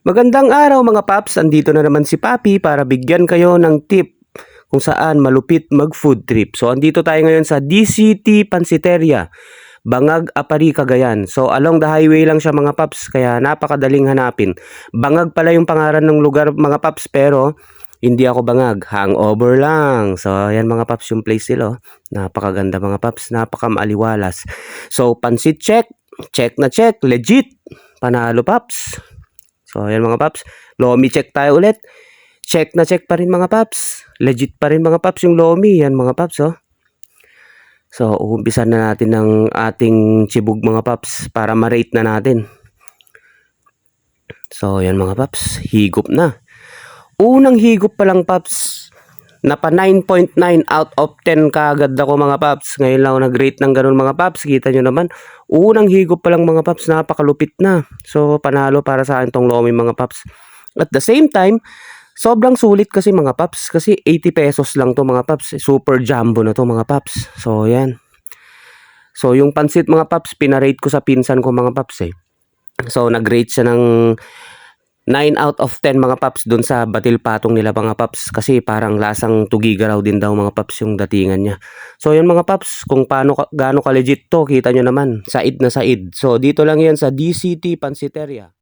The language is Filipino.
Magandang araw mga paps, andito na naman si Papi para bigyan kayo ng tip kung saan malupit mag food trip. So andito tayo ngayon sa DCT Pansiteria, Bangag, Apari, Cagayan. So along the highway lang siya mga paps, kaya napakadaling hanapin. Bangag pala yung pangalan ng lugar mga paps, pero hindi ako bangag, hangover lang. So ayan mga paps yung place nila. oh. Napakaganda mga paps, napakamaaliwalas. So pansit check, check na check, legit. Panalo paps. So, ayan mga paps. Lomi check tayo ulit. Check na check pa rin mga paps. Legit pa rin mga paps yung Lomi. Yan mga paps, oh. So, uumpisan na natin ng ating chibug mga paps para ma-rate na natin. So, yan mga paps. Higop na. Unang higop pa lang paps. Napa 9.9 out of 10 kaagad ako mga paps. Ngayon lang ako nag-rate ng ganun mga paps. Kita nyo naman. Unang higop pa lang mga paps. Napakalupit na. So panalo para sa akin tong Lomi mga paps. At the same time, sobrang sulit kasi mga paps. Kasi 80 pesos lang to mga paps. Super jumbo na to mga paps. So yan. So yung pansit mga paps, pinarate ko sa pinsan ko mga paps eh. So nag-rate siya ng 9 out of 10 mga paps dun sa batil patong nila mga paps kasi parang lasang tugiga raw din daw mga paps yung datingan niya. So yun mga paps, kung paano ka, gaano ka legit to, kita nyo naman, said na said. So dito lang yan sa DCT Pansiteria.